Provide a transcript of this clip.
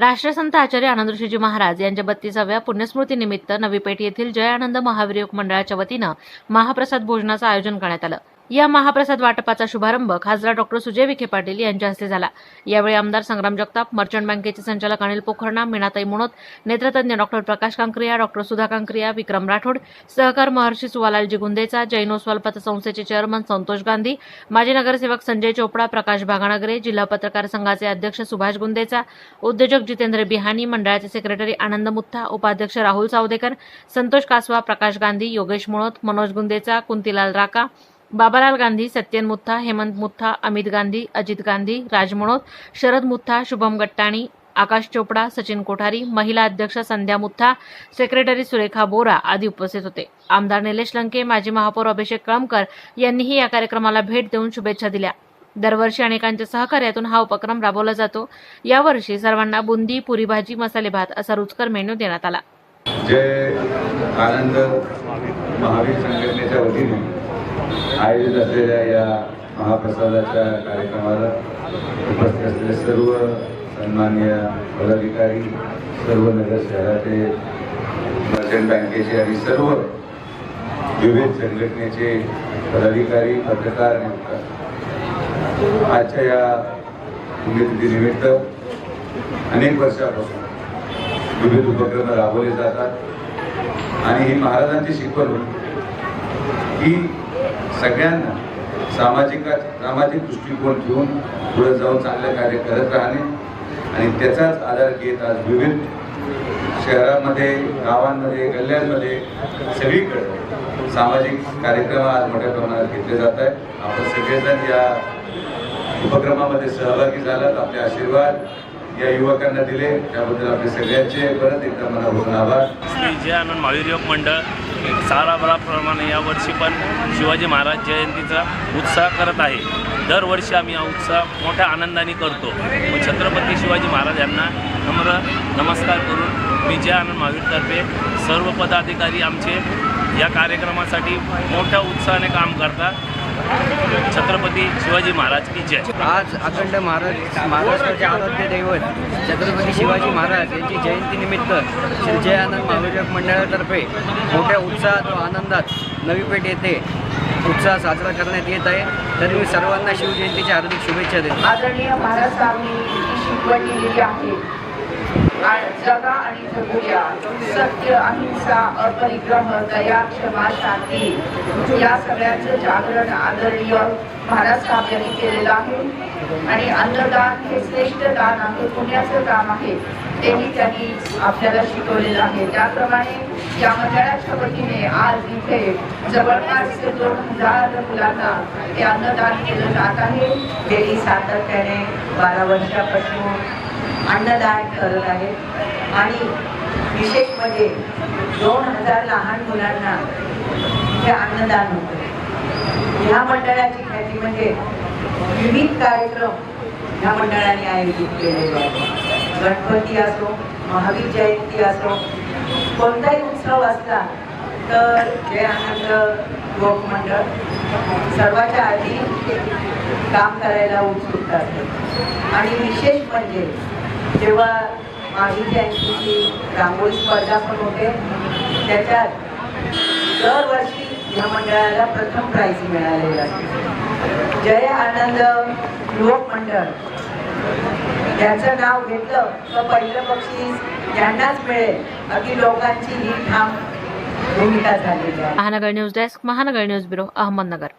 राष्ट्रसंत आचार्य आनंदऋषीजी महाराज यांच्या बत्तीसाव्या पुण्यस्मृतीनिमित्त नवी पेठ येथील जय आनंद महावीर योग मंडळाच्या वतीनं महाप्रसाद भोजनाचं आयोजन करण्यात आलं. या महाप्रसाद वाटपाचा शुभारंभ खासदार डॉक्टर सुजय विखे पाटील यांच्या हस्ते झाला. यावेळी आमदार संग्राम जगताप मर्चंट बँकेचे संचालक अनिल पोखरणा मीनाताई मुणोत नेत्रतज्ञ डॉक्टर प्रकाश कांक्रिया डॉक्टर सुधा कांक्रिया विक्रम राठोड सहकार महर्षी सुवालालजी गुंदेचा जैन ओसवाल पतसंस्थेचे चेअरमन संतोष गांधी माजी नगरसेवक संजय चोपडा प्रकाश भागानगरे जिल्हा पत्रकार संघाचे अध्यक्ष सुभाष गुंदेचा उद्योजक जितेंद्र बिहानी मंडळाचे सेक्रेटरी आनंद मुथा उपाध्यक्ष राहुल सावदेकर संतोष कासवा प्रकाश गांधी योगेश मुळत मनोज गुंदेचा कुंतीलाल राका बाबालाल गांधी सत्यन मुथ्था हेमंत मुथ्था अमित गांधी अजित गांधी राज शरद मुथ्था शुभम गट्टाणी आकाश चोपडा सचिन कोठारी महिला अध्यक्ष संध्या मुथ्था सेक्रेटरी सुरेखा बोरा आदी उपस्थित होते. आमदार निलेश लंके माजी महापौर अभिषेक कळमकर यांनीही या कार्यक्रमाला भेट देऊन शुभेच्छा दिल्या. दरवर्षी अनेकांच्या सहकार्यातून हा उपक्रम राबवला जातो. यावर्षी सर्वांना बुंदी पुरी भाजी मसाले भात असा रुचकर मेन्यू देण्यात आला. जय आनंद महावीर संघटनेच्या वतीने आयोजित असलेल्या या महाप्रसादाच्या कार्यक्रमाला उपस्थित असलेले सर्व सन्मान्य पदाधिकारी सर्व नगर शहराचे मर्चंट बँकेचे आणि सर्व विविध संघटनेचे पदाधिकारी पत्रकार आजच्या या पुण्यतिथीनिमित्त अनेक वर्षापासून विविध उपक्रम राबवले जातात. आणि ही महाराजांची शिकवण की सगळ्यांना सामाजिक सामाजिक दृष्टिकोन ठेवून पुढे जाऊन चांगलं कार्य करत राहणे आणि त्याचाच आधार घेत आज विविध शहरामध्ये गावांमध्ये गल्ल्यांमध्ये सगळीकडे सामाजिक कार्यक्रम आज मोठ्या प्रमाणात घेतले जात आहेत. आपण सगळेजण या उपक्रमामध्ये सहभागी झालात. आपले आशीर्वाद या युवकांना दिले. त्याबद्दल आपले सगळ्यांचे परत एकदा मनापासून आभार. श्री जय आनंद महावीर योग मंडळ साराभराप्रमाणे यावर्षी पण शिवाजी महाराज जयंतीचा उत्साह करत आहे. दरवर्षी आम्ही हा उत्साह मोठ्या आनंदाने करतो. व छत्रपती शिवाजी महाराज यांना नम्र नमस्कार करून मी जय आनंद महावीरतर्फे सर्व पदाधिकारी आमचे या कार्यक्रमासाठी मोठ्या उत्साहाने काम करतात. छत्रपती शिवाजी महाराज की जय. आज अखंड महाराज महाराष्ट्राचे आराध्य दैवत छत्रपती शिवाजी महाराज यांची जयंतीनिमित्त श्री जय आनंद महावीर मंडळातर्फे मोठ्या उत्साहात व आनंदात नवी पेठ येथे उत्साह साजरा करण्यात येत आहे. तर मी सर्वांना शिवजयंतीच्या हार्दिक शुभेच्छा देतो. आदरणीय महाराज जगा आणि जगूया. सत्य अहिंसा अपरिग्रह दया क्षमा शांती. या सगळ्याचं जागरण आदरणीय महाराज साहेब यांनी केलेलं आहे. आणि अन्नदान हे श्रेष्ठ दान आहे. पुण्याचं काम आहे. तेही त्यांनी आपल्याला शिकवलेलं आहे. त्याप्रमाणे या मंडळाच्या वतीने आज इथे जवळपास दोन हजार मुलांना ते अन्नदान केलं जात आहे. तेही सातत्याने बारा वर्षापासून अन्नदान करत आहे आणि विशेष म्हणजे दोन हजार लहान मुलांना हे अन्नदान होतं. ह्या मंडळाची ख्याती म्हणजे विविध कार्यक्रम ह्या मंडळाने आयोजित केलेले आहेत गणपती असो महावीर जयंती असो कोणताही उत्सव असला तर जय आनंद लोक मंडळ सर्वाच्या आधी काम करायला उत्सुक असते. आणि विशेष म्हणजे जेव्हा महावीर जयंतीची रांगोळी स्पर्धा पण होते त्याच्यात दरवर्षी या मंडळाला प्रथम प्राईज मिळालेला जय आनंद युवक मंडळ. याचं नाव घेतलं तर पहिलं बक्षीस यांनाच मिळेल. अगदी लोकांची ही ठाम भूमिका झालेली आहे. Mahanagar news desk Mahanagar news bureau Ahmednagar.